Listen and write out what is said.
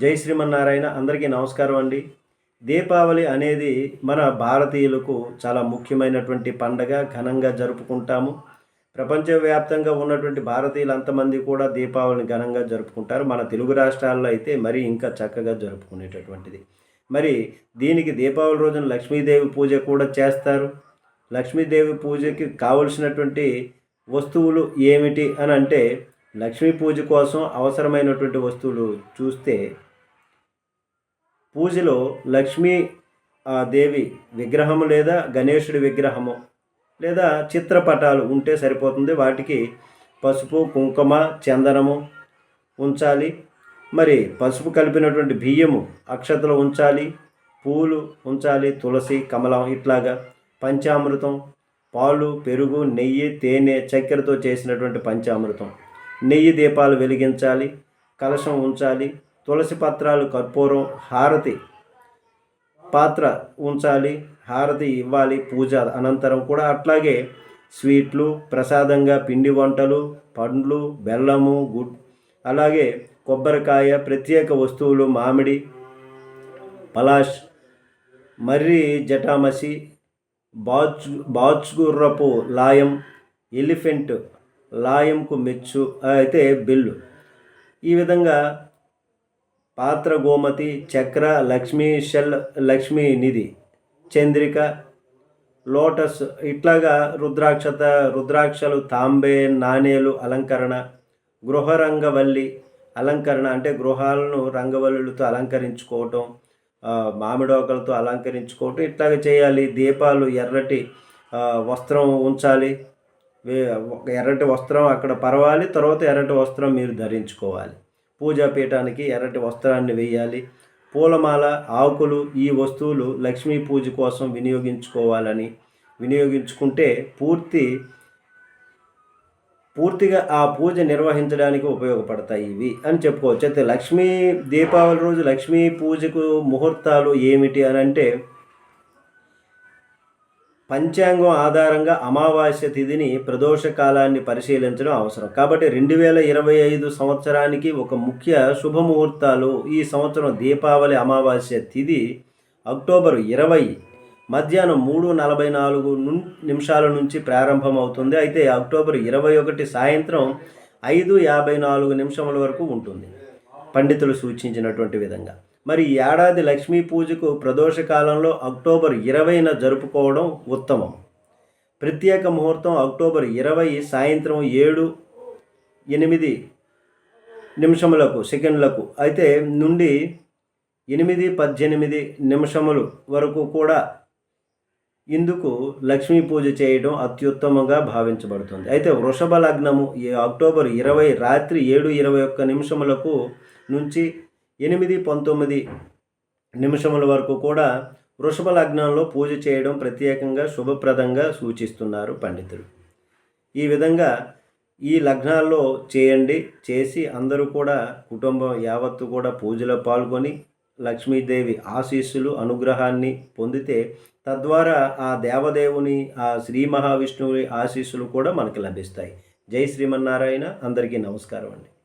జై శ్రీమన్నారాయణ అందరికీ నమస్కారం అండి. దీపావళి అనేది మన భారతీయులకు చాలా ముఖ్యమైనటువంటి పండగ ఘనంగా జరుపుకుంటాము. ప్రపంచవ్యాప్తంగా ఉన్నటువంటి భారతీయులు అంతమంది కూడా దీపావళిని ఘనంగా జరుపుకుంటారు. మన తెలుగు రాష్ట్రాల్లో అయితే మరి ఇంకా చక్కగా జరుపుకునేటటువంటిది. మరి దీనికి దీపావళి రోజున లక్ష్మీదేవి పూజ కూడా చేస్తారు. లక్ష్మీదేవి పూజకి కావలసినటువంటి వస్తువులు ఏమిటి అని అంటే లక్ష్మీ పూజ కోసం అవసరమైనటువంటి వస్తువులు చూస్తే పూజలో లక్ష్మీ దేవి విగ్రహము లేదా గణేశుడి విగ్రహము లేదా చిత్రపటాలు ఉంటే సరిపోతుంది. వాటికి పసుపు కుంకుమ చందనము ఉంచాలి. మరి పసుపు కలిపినటువంటి బియ్యము అక్షతలు ఉంచాలి. పూలు ఉంచాలి తులసి కమలం ఇట్లాగా పంచామృతం పాలు పెరుగు నెయ్యి తేనె చక్కెరతో చేసినటువంటి పంచామృతం. నెయ్యి దీపాలు వెలిగించాలి కలశం ఉంచాలి తులసి పత్రాలు కర్పూరం హారతి పాత్ర ఉంచాలి హారతి ఇవ్వాలి పూజ అనంతరం కూడా అట్లాగే స్వీట్లు ప్రసాదంగా పిండి వంటలు పండ్లు బెల్లము గుడ్ అలాగే కొబ్బరికాయ ప్రత్యేక వస్తువులు మామిడి పలాష్ మర్రి జటామసి బాచ్ బాచ్గుర్రపు లాయం ఎలిఫెంట్ లాయంకు మెచ్చు. అయితే బిల్లు. ఈ విధంగా పాత్ర గోమతి చక్ర లక్ష్మీ షెల్ లక్ష్మీ నిధి చంద్రిక లోటస్ ఇట్లాగా రుద్రాక్షత రుద్రాక్షలు తాంబే నాణేలు అలంకరణ గృహరంగవల్లి అలంకరణ అంటే గృహాలను రంగవల్లులతో అలంకరించుకోవటం మామిడోకలతో అలంకరించుకోవటం ఇట్లాగ చేయాలి. దీపాలు ఎర్రటి వస్త్రం ఉంచాలి. ఎర్రటి వస్త్రం అక్కడ పరవాలి తర్వాత ఎర్రటి వస్త్రం మీరు ధరించుకోవాలి. పూజాపీఠానికి ఎర్రటి వస్త్రాన్ని వేయాలి. పూలమాల ఆకులు ఈ వస్తువులు లక్ష్మీ పూజ కోసం వినియోగించుకోవాలని వినియోగించుకుంటే పూర్తి పూర్తిగా ఆ పూజ నిర్వహించడానికి ఉపయోగపడతాయి ఇవి అని చెప్పుకోవచ్చు. అయితే లక్ష్మీ దీపావళి రోజు లక్ష్మీ పూజకు ముహూర్తాలు ఏమిటి అని అంటే పంచాంగం ఆధారంగా అమావాస్య తిథిని ప్రదోష కాలాన్ని పరిశీలించడం అవసరం. కాబట్టి రెండు వేల ఇరవై ఐదు సంవత్సరానికి ఒక ముఖ్య శుభముహూర్తాలు ఈ సంవత్సరం దీపావళి అమావాస్య తిథి అక్టోబర్ ఇరవై. మధ్యాహ్నం మూడు నలభై నాలుగు నిమిషాల నుంచి ప్రారంభమవుతుంది. అయితే అక్టోబర్ ఇరవై ఒకటి సాయంత్రం ఐదు యాభై నాలుగు నిమిషముల వరకు ఉంటుంది. పండితులు సూచించినటువంటి విధంగా. మరి ఏడాది లక్ష్మీ పూజకు ప్రదోష కాలంలో అక్టోబర్ ఇరవైన జరుపుకోవడం ఉత్తమం. ప్రత్యేక ముహూర్తం అక్టోబర్ ఇరవై సాయంత్రం ఏడు ఎనిమిది నిమిషములకు సెకండ్లకు. అయితే నుండి ఎనిమిది పద్దెనిమిది నిమిషములు వరకు కూడా ఇందుకు లక్ష్మీ పూజ చేయడం అత్యుత్తమంగా భావించబడుతుంది. అయితే వృషభ లగ్నము ఈ అక్టోబర్ ఇరవై రాత్రి ఏడు ఇరవై ఒక్క నిమిషములకు నుంచి ఎనిమిది పంతొమ్మిది నిమిషముల వరకు కూడా వృషభ లగ్నంలో పూజ చేయడం ప్రత్యేకంగా శుభప్రదంగా సూచిస్తున్నారు పండితులు. ఈ విధంగా ఈ లగ్నాల్లో చేయండి చేసి అందరూ కూడా కుటుంబం యావత్తు కూడా పూజలో పాల్గొని లక్ష్మీదేవి ఆశీస్సులు అనుగ్రహాన్ని పొందితే తద్వారా ఆ దేవదేవుని ఆ శ్రీ మహావిష్ణువుని ఆశీస్సులు కూడా మనకి లభిస్తాయి. జై శ్రీమన్నారాయణ అందరికీ నమస్కారం అండి.